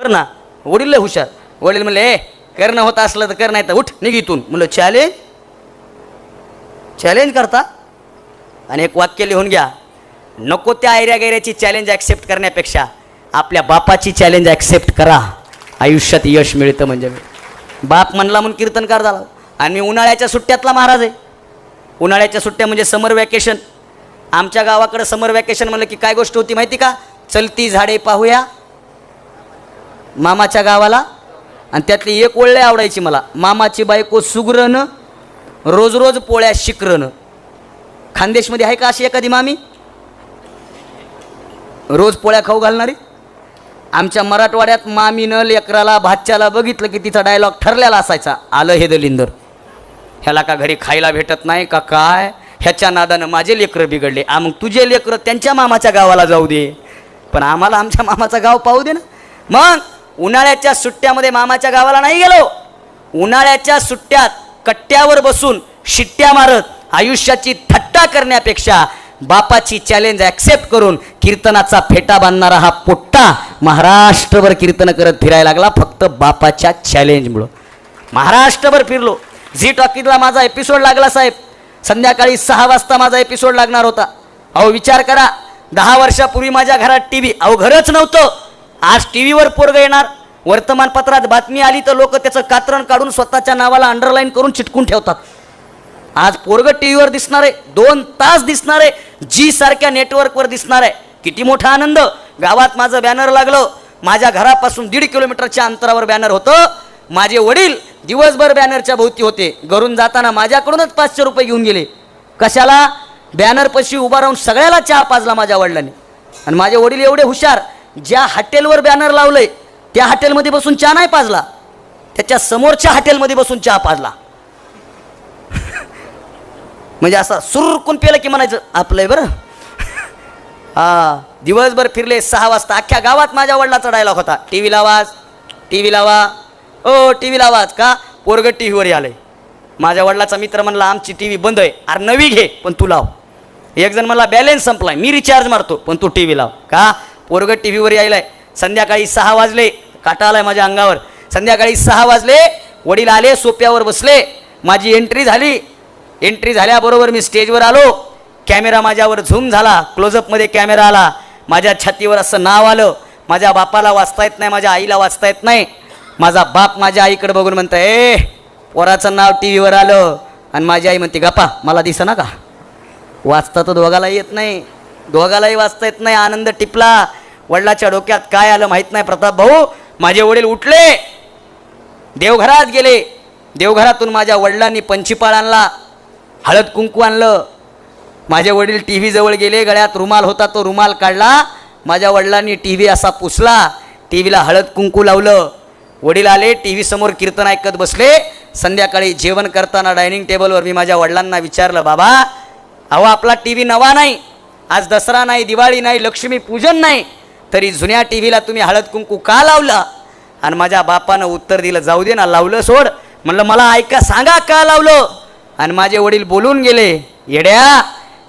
कर ना वडील हुशार. वडील म्हणले ए करणं होत असलं तर कर नाही तर उठ निघितून म्हणलं चॅलेंज चॅलेंज करता. आणि एक वाक्य लिहून घ्या. नको त्या आयऱ्या गैऱ्याची चॅलेंज ॲक्सेप्ट करण्यापेक्षा आपल्या बापाची चॅलेंज ॲक्सेप्ट करा. आयुष्यात यश मिळतं म्हणजे बाप म्हणला म्हणून कीर्तनकार झाला. आणि मी उन्हाळ्याच्या सुट्ट्यातला महाराज आहे. उन्हाळ्याच्या सुट्ट्या म्हणजे समर वॅकेशन आमच्या गावाकडं समर वॅकेशन म्हणलं की काय गोष्ट होती माहिती का? चलती झाडे पाहूया मामाच्या गावाला. आणि त्यातली एक ओळले आवडायची मला. मामाची बायको सुगरणं रोज रोज पोळ्या शिकरण खानदेशमध्ये आहे का अशी एखादी मामी? रोज पोळ्या खाऊ घालणारी? आमच्या मराठवाड्यात मामीनं लेकराला भाच्याला बघितलं की तिचा डायलॉग ठरलेला असायचा. आलं हे दलिंदर. ह्याला का घरी खायला भेटत नाही का काय? ह्याच्या नादानं माझे लेकरं बिघडले. आ मग तुझे लेकरं त्यांच्या मामाच्या गावाला जाऊ दे. पण आम्हाला आमच्या मामाचं गाव पाहू दे ना. मग उन्हाळ्याच्या सुट्ट्यामध्ये मामाच्या गावाला नाही गेलो. उन्हाळ्याच्या सुट्ट्यात कट्ट्यावर बसून शिट्ट्या मारत आयुष्याची थट्टा करण्यापेक्षा बापाची चॅलेंज ॲक्सेप्ट करून कीर्तनाचा फेटा बांधणारा हा पोट्टा महाराष्ट्रभर कीर्तन करत फिरायला लागला फक्त बापाच्या चॅलेंजमुळं महाराष्ट्रभर फिरलो. झी टॉकीजला माझा एपिसोड लागला साहेब. संध्याकाळी सहा वाजता माझा एपिसोड लागणार होता. अहो विचार करा दहा वर्षापूर्वी माझ्या घरात टी व्ही अहो घरच नव्हतं. आज टी व्हीवर पोरग येणार. वर्तमानपत्रात बातमी आली तर लोक त्याचं कात्रण काढून स्वतःच्या नावाला अंडरलाईन करून चिटकून ठेवतात. आज पोरग टी व्हीवर दिसणार आहे. दोन तास दिसणार आहे. जी सारख्या नेटवर्कवर दिसणार आहे. किती मोठा आनंद. गावात माझं बॅनर लागलं. माझ्या घरापासून दीड किलोमीटरच्या अंतरावर बॅनर होतं. माझे वडील दिवसभर बॅनरच्या भोवती होते. घरून जाताना माझ्याकडूनच पाचशे रुपये घेऊन गेले. कशाला? बॅनरपाशी उभा राहून सगळ्याला चहा पाजला माझ्या वडिलांनी. आणि माझे वडील एवढे हुशार. ज्या हॉटेलवर बॅनर लावलंय त्या हॉटेलमध्ये बसून चहा नाही पाजला. त्याच्या समोरच्या हॉटेलमध्ये बसून चहा पाजला. म्हणजे असा सुरकून पेलं की म्हणायचं आपलंय बरं. हा दिवसभर फिरले सहा वाजता अख्ख्या गावात माझ्या वडिलाचा डायलॉग होता. टी व्ही लावाज टी व्ही लावा ओ टी व्ही लावाज का? पोरग टी व्हीवर आलंय. माझ्या वडिलाचा मित्र म्हणला आमची टी व्ही बंद आहे. अरे नवी घे पण तू लाव. एक जण मला बॅलेन्स संपलाय. मी रिचार्ज मारतो पण तू टी व्ही लाव. का? पोरग टी व्हीवर यायलाय. संध्याकाळी सहा वाजले काटा आलाय माझ्या अंगावर. संध्याकाळी सहा वाजले वडील आले सोप्यावर बसले. माझी एंट्री झाली. एंट्री झाल्याबरोबर मी स्टेजवर आलो. कॅमेरा माझ्यावर झूम झाला. क्लोजअपमध्ये कॅमेरा आला. माझ्या छातीवर असं नाव आलं. माझ्या बापाला वाचता येत नाही माझ्या आईला वाचता येत नाही. माझा बाप माझ्या आईकडे बघून म्हणतं ए पोराचं नाव टी व्हीवर आलं. आणि माझी आई म्हणते गप्पा मला दिसना का? वाचता तर दोघालाही येत नाही. दोघालाही वाचता येत नाही. आनंद टिपला. वडिलाच्या डोक्यात काय आलं माहीत नाही. प्रताप भाऊ माझे वडील उठले. देवघरात गेले. देवघरातून माझ्या वडिलांनी पंचीपाळ आणला. हळद कुंकू आणलं. माझे वडील टी व्हीजवळ गेले. गळ्यात रुमाल होता तो रुमाल काढला. माझ्या वडिलांनी टी व्ही असा पुसला. टी व्हीला हळद कुंकू लावलं. वडील आले टी व्ही समोर कीर्तन ऐकत बसले. संध्याकाळी जेवण करताना डायनिंग टेबलवर मी माझ्या वडिलांना विचारलं बाबा अहो आपला टी व्ही नवा नाही. आज दसरा नाही दिवाळी नाही लक्ष्मी पूजन नाही. तरी जुन्या टी व्हीला तुम्ही हळद कुंकू का लावला? आणि माझ्या बापानं उत्तर दिलं जाऊ दे ना लावलं सोड. म्हणलं मला ऐका सांगा का लावलं? आणि माझे वडील बोलून गेले येड्या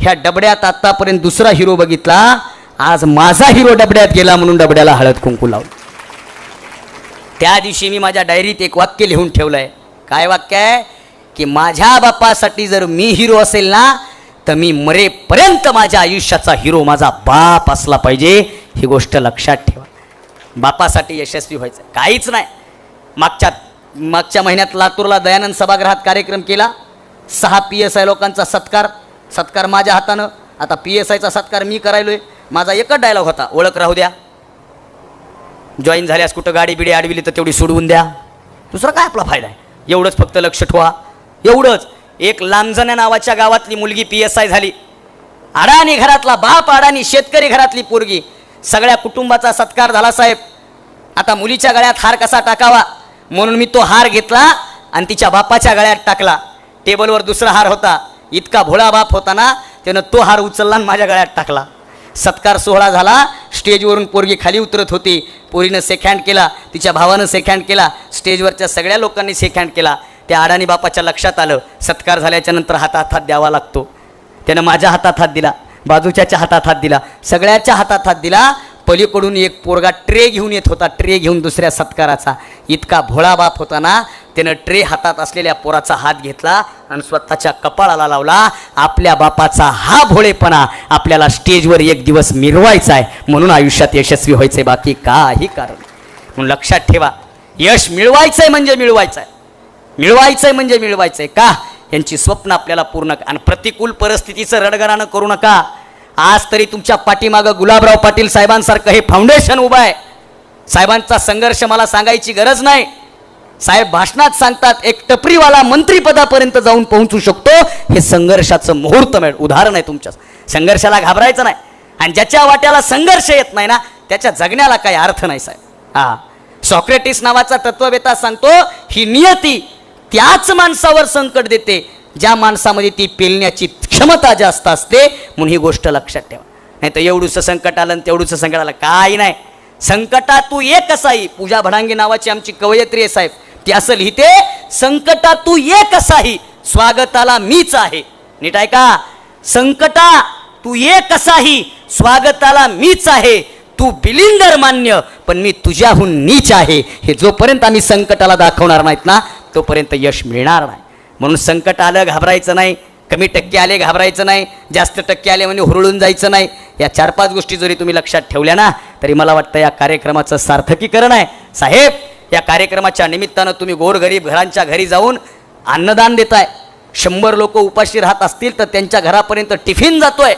ह्या डबड्यात आत्तापर्यंत दुसरा हिरो बघितला आज माझा हिरो डबड्यात गेला म्हणून डबड्याला हळद कुंकू लावलं त्या दिवशी मी माझ्या डायरीत एक वाक्य लिहून ठेवलं आहे काय वाक्य आहे? की माझ्या बापासाठी जर मी हिरो असेल ना तर मी मरेपर्यंत माझ्या आयुष्याचा हिरो माझा बाप असला पाहिजे. ही गोष्ट लक्षात ठेवा. बापासाठी यशस्वी व्हायचं. काहीच नाही. मागच्या मागच्या महिन्यात लातूरला दयानंद सभागृहात कार्यक्रम केला. सहा पी एस आय लोकांचा सत्कार सत्कार माझ्या हातानं. आता पी एस आयचा सत्कार मी करायलोय. माझा एकच डायलॉग होता ओळख राहू द्या. जॉईन झाल्यास कुठं गाडी बिडी अडविली तर तेवढी सोडवून द्या. दुसरा काय आपला फायदा आहे? एवढंच फक्त लक्ष ठेवा. एवढंच. एक लांजण्या नावाच्या गावातली मुलगी पी एस आय झाली. अडाणी घरातला बाप अडाणी शेतकरी घरातली पोरगी. सगळ्या कुटुंबाचा सत्कार झाला साहेब. आता मुलीच्या गळ्यात हार कसा टाकावा? म्हणून मी तो हार घेतला आणि तिच्या बापाच्या गळ्यात टाकला. टेबलवर दुसरा हार होता. इतका भोळा बाप होता ना त्यानं तो हार उचलला आणि माझ्या गळ्यात टाकला. सत्कार सोहळा झाला. स्टेजवरून पोरगी खाली उतरत होती. पोरीनं सेक हँड केला. तिच्या भावानं सेक हँड केला. स्टेजवरच्या सगळ्या लोकांनी सेक हँड केला. त्या अडाणी बापाच्या लक्षात आलं. सत्कार झाल्याच्यानंतर हातात हात द्यावा लागतो. त्यानं माझ्या हातात हात दिला. बाजूच्याच्या हातात हात दिला सगळ्याच्या हातात हात दिला. पलीकडून एक पोरगा ट्रे घेऊन येत होता ट्रे घेऊन दुसऱ्या सत्काराचा. इतका भोळा बाप होता ना त्यानं ट्रे हातात असलेल्या पोराचा हात घेतला आणि स्वतःच्या कपाळाला लावला. आपल्या बापाचा हा भोळेपणा आपल्याला स्टेजवर एक दिवस मिरवायचा आहे. म्हणून आयुष्यात यशस्वी व्हायचंय. बाकी काही कारण म्हणून लक्षात ठेवा. यश मिळवायचंय म्हणजे मिळवायचंय. मिळवायचंय म्हणजे मिळवायचंय. का? यांची स्वप्न आपल्याला पूर्ण आणि प्रतिकूल परिस्थितीचं रडगडानं करू नका. आज तरी तुमच्या पाठीमागं गुलाबराव पाटील साहेबांसारखं हे फाउंडेशन उभं आहे. साहेबांचा संघर्ष मला सांगायची गरज नाही. साहेब भाषणात सांगतात एक टपरीवाला मंत्रीपदापर्यंत जाऊन पोहोचू शकतो हे संघर्षाचं मुहूर्त मिळ उदाहरण आहे तुमच्या. संघर्षाला घाबरायचं नाही. आणि ज्याच्या वाट्याला संघर्ष येत नाही ना त्याच्या जगण्याला काही अर्थ नाही साहेब. हा. सॉक्रेटिस नावाचा तत्ववेता सांगतो ही नियती त्याच माणसावर संकट देते. ज्या माणसामध्ये ती पेलण्याची क्षमता जास्त असते म्हणून ही गोष्ट लक्षात ठेवा. नाही तर एवढूचं संकट आलं आणि तेवढूचं संकट आलं काही नाही. संकटा तू एक असाही पूजा भडांगे नावाची आमची कवयत्री आहे साहेब. ती असं लिहिते संकटा तू एक असाही स्वागताला मीच आहे. नीट आहे का? संकटा तू एक असाही स्वागताला मीच आहे. तू बिलिंदर मान्य पण मी तुझ्याहून नीच आहे. हे जोपर्यंत आम्ही संकटाला दाखवणार नाहीत ना तोपर्यंत यश मिळणार नाही. म्हणून संकट आलं घाबरायचं नाही. कमी टक्के आले घाबरायचं नाही. जास्त टक्के आले म्हणजे हुरळून जायचं नाही. या चार पाच गोष्टी जरी तुम्ही लक्षात ठेवल्या ना तरी मला वाटतं या कार्यक्रमाचं सार्थकीकरण आहे. साहेब या कार्यक्रमाच्या निमित्तानं तुम्ही गोरगरीब घरांच्या घरी जाऊन अन्नदान देताय. शंभर लोक उपाशी राहत असतील तर त्यांच्या घरापर्यंत टिफिन जातोय.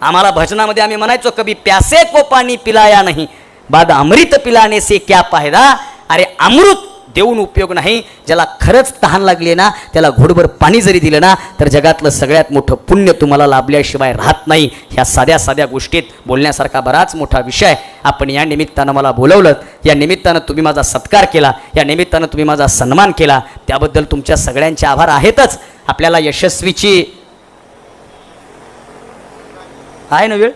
आम्हाला भजनामध्ये आम्ही म्हणायचो कभी प्यासे को पाणी पिलाया नाही. बाद अमृत पिलाने से क्या फायदा? अरे अमृत देऊन उपयोग नाही. ज्याला खरंच तहान लागली ना त्याला घोडभर पाणी जरी दिलं ना तर जगातलं सगळ्यात मोठं पुण्य तुम्हाला लाभल्याशिवाय राहत नाही. ह्या साध्या साध्या गोष्टीत बोलण्यासारखा बराच मोठा विषय आपण या निमित्तानं मला बोलवलं. या निमित्तानं तुम्ही माझा सत्कार केला. या निमित्तानं तुम्ही माझा सन्मान केला. त्याबद्दल तुमच्या सगळ्यांचे आभार आहेतच. आपल्याला यशस्वीची आहे ना वेळ?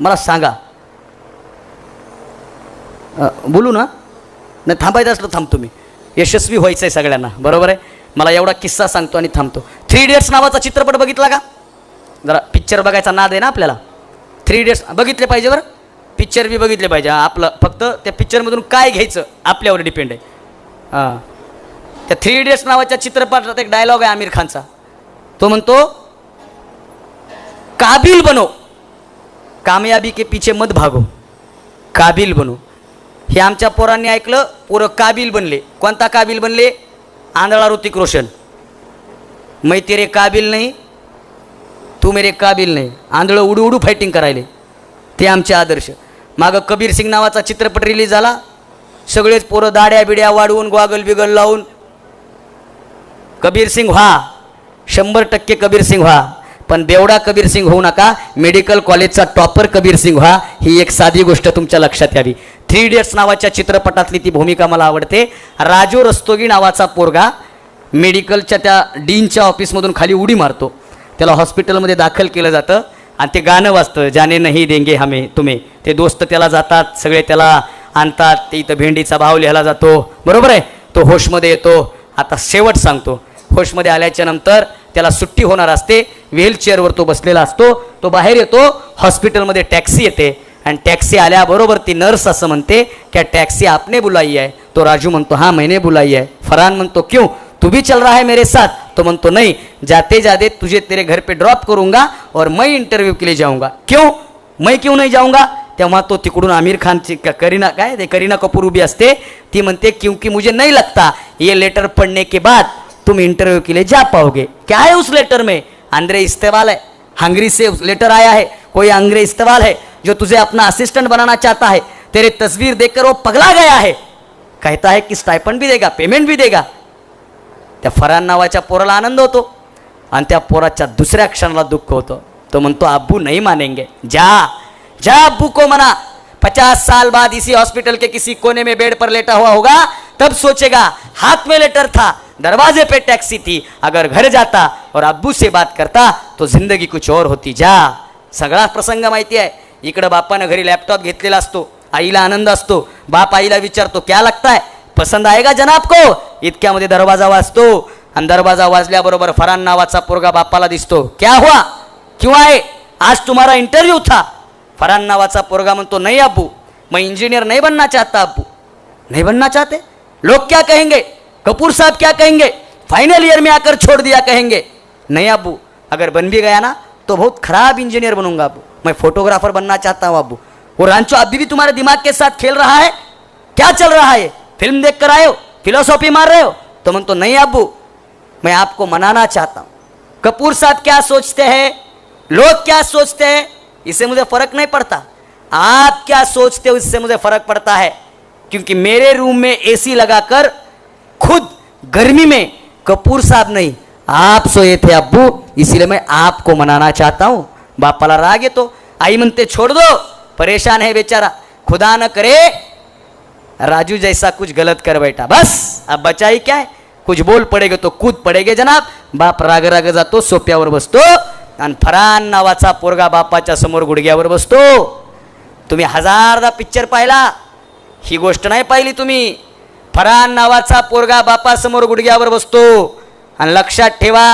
मला सांगा. बोलू ना? नाही थांबायचं असलं थांबतो मी यशस्वी व्हायचं आहे सगळ्यांना. बरोबर आहे? मला एवढा किस्सा सांगतो आणि थांबतो. थ्री इडियट्स नावाचा चित्रपट बघितला का? जरा पिक्चर बघायचा नाद आहे ना आपल्याला? थ्री इडियट्स बघितले पाहिजे बरं? पिक्चर बी बघितले पाहिजे. आपलं फक्त त्या पिक्चरमधून काय घ्यायचं आपल्यावर डिपेंड आहे. हां. त्या थ्री इडियट्स नावाच्या चित्रपटात एक डायलॉग आहे आमिर खानचा. तो म्हणतो काबिल बनो. कामयाबी के पीछे मत भागो. काबिल बनो. हे आमच्या पोरांनी ऐकलं. पोरं काबिल बनले. कोणता काबिल बनले? आंधळा ऋतिक रोशन. मै तेरे काबिल नाही तू मेरे काबिल नाही. आंधळं उडू उडू फायटिंग करायले. ते आमचे आदर्श. मागं कबीर सिंग नावाचा चित्रपट रिलीज झाला. सगळेच पोरं दाड्या बिड्या वाढवून ग्वागल बिगल लावून. कबीर सिंग व्हा. शंभर टक्के कबीर सिंग व्हा. पण बेवडा कबीर सिंग होऊ नका. मेडिकल कॉलेजचा टॉपर कबीर सिंग व्हा. ही एक साधी गोष्ट तुमच्या लक्षात यावी. थ्री इडियट्स नावाच्या चित्रपटातली ती भूमिका मला आवडते. राजू रस्तोगी नावाचा पोरगा मेडिकलच्या त्या डीनच्या ऑफिसमधून खाली उडी मारतो. त्याला हॉस्पिटलमध्ये दाखल केलं जातं आणि ते गाणं वाजतं ज्याने नाही देंगे हमे तुम्ही. ते दोस्त त्याला जातात सगळे त्याला आणतात ते इथं भेंडीचा भाव लिहायला जातो. बरोबर आहे? तो होशमध्ये येतो. आता शेवट सांगतो. होशमध्ये आल्याच्यानंतर त्याला सुट्टी होणार असते. व्हीलचेअरवर तो बसलेला असतो. तो बाहेर येतो. हॉस्पिटलमध्ये टॅक्सी येते. आणि टॅक्सी आल्याबरोबर ती नर्स असं म्हणते टॅक्सी आपने बुलाई आहे तो राजू म्हणतो हाँ मैंने बुलाई है. फरहान म्हणतो, क्यों? तू भी चल रहा है मेरे साथ? तो मन तो नहीं, जाते जाते तुझे तेरे घर पे ड्रॉप करूँगा और मैं इंटरव्यू के लिए जाऊँगा. क्यों? मैं क्यों नहीं जाऊँगा? तेव्हा तो तिकडून आमिर खानची क- करीना ते, करीना कपूर उभी असते. ती म्हणते, क्योंकि मुझे नहीं लगता ये लेटर पढ़ने के बाद तुम इंटरव्यू के लिए जा पाओगे. क्या है उस लेटर में? अंग्रेज़ इस्तेवाल है. हंगरी से लेटर आया है कोई अंग्रेज इस्तेवाल है जो तुझे अपना असिस्टेंट बनाना चाहता है तेरे तस्वीर देखकर वो पगला गया है। कहता है कि स्टाइपंड भी देगा पेमेंट भी देगा। त्या फरान नावाच्या पोराला आनंद होतो आणि त्या पोराच्या दुसऱ्या क्षणाला दुःख होतं. तो म्हणतो अब्बू नहीं मानेंगे. जा जा अब्बू को मना. पचास साल बाद इसी हॉस्पिटल के किसी कोने में बेड पर लेटा हुआ होगा तब सोचेगा हाथ में लेटर था दरवाजे पे टैक्सी थी अगर घर जाता और अब्बू से बात करता तो जिंदगी कुछ और होती जा। सगळा प्रसंग माहिती आहे इकडं बापानं घरी लॅपटॉप घेतलेला असतो आईला आनंद असतो बाप आईला विचारतो क्या लागताय पसंद आहे जनाब को? इतक्यामध्ये दरवाजा वाजतो आणि दरवाजा वाजल्याबरोबर फरान नावाचा पोरगा बापाला दिसतो क्या हुआ? क्यों आहे आज तुम्हारा इंटरव्यू था. फरान नावाचा पोरगा म्हणतो नाही अब्बू मैं इंजीनियर नहीं बनना चाहता अब्बू. नहीं बनना चाहते? लोग क्या कहेंगे? कपूर साहब क्या कहेंगे? फाइनल ईयर में आकर छोड़ दिया कहेंगे। नहीं अब्बू अगर बन भी गया ना तो बहुत खराब इंजीनियर बनूँगा अब्बू मैं फोटोग्राफर बनना चाहता हूँ अब्बू वो रांचो, अभी भी तुम्हारे दिमाग के साथ खेल रहा है? क्या चल रहा है? फ़िल्म देख कर हो? फिलोसॉफी मार रहे हो? तो मन तो नहीं अब्बू मैं आपको मनाना चाहता हूँ। कपूर साहब क्या सोचते हैं? लोग क्या सोचते हैं? इससे मुझे फ़र्क नहीं पड़ता। आप क्या सोचते हो, इससे मुझे फ़र्क पड़ता है। क्योंकि मेरे रूम में एसी लगाकर खुद गर्मी में कपूर साहब नहीं आप सोए थे अब्बू इसीलिए मैं आपको मनाना चाहता हूँ। बापाला राग येतो आई म्हणते छोड़ दो परेशान है बेचारा खुदा न करे राजू जैसा कुछ गलत कर बैठा। बस अब बचाई क्या है? कुछ बोल पडेगे तो कूद पडेगे जनाब। बाप राग राग जातो सोप्यावर बसतो आणि फरान नावाचा पोरगा बापाच्या समोर गुडघ्यावर बसतो। तुम्ही हजारदा पिक्चर पाहिला ही गोष्ट नाही पाहिली तुम्ही। फरहान नावाचा पोरगा बापासमोर गुडघ्यावर बसतो. आणि लक्षात ठेवा.